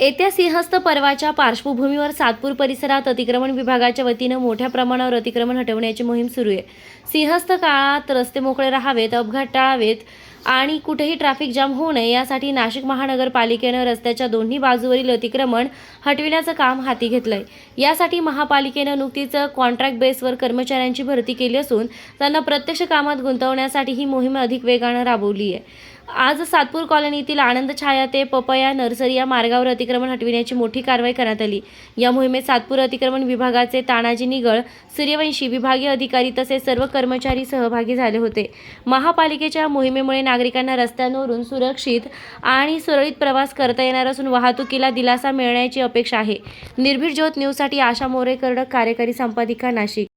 येत्या सिंहस्थ पर्वाच्या पार्श्वभूमीवर सातपूर परिसरात अतिक्रमण विभागाच्या वतीनं मोठ्या प्रमाणावर अतिक्रमण हटवण्याची मोहीम सुरू आहे. सिंहस्थ काळात रस्ते मोकळे राहावेत अपघात टाळावेत आणि कुठेही ट्रॅफिक जाम होऊ नये यासाठी नाशिक महानगरपालिकेनं रस्त्याच्या दोन्ही बाजूवरील अतिक्रमण हटविण्याचं काम हाती घेतलंय. यासाठी महापालिकेनं नुकतीच कॉन्ट्रॅक्ट बेसवर कर्मचाऱ्यांची भरती केली असून त्यांना प्रत्यक्ष कामात गुंतवण्यासाठी ही मोहीम अधिक वेगानं राबवली आहे. आज सातपूर कॉलनीतील आनंद छाया ते पपया नर्सरी या मार्गावर अतिक्रमण हटविण्याची मोठी कारवाई करण्यात आली. या मोहिमेत सातपूर अतिक्रमण विभागाचे तानाजी निगळ सूर्यवंशी विभागीय अधिकारी तसेच सर्व कर्मचारी सहभागी झाले होते. महापालिकेच्या मोहिमेमुळे नागरिकांना रस्त्यांवरून सुरक्षित आणि सुरळीत प्रवास करता येणार असून वाहतुकीला दिलासा मिळण्याची अपेक्षा आहे. निर्भीड ज्योत न्यूजसाठी आशा मोरे कर्डक कार्यकारी संपादिका नाशिक.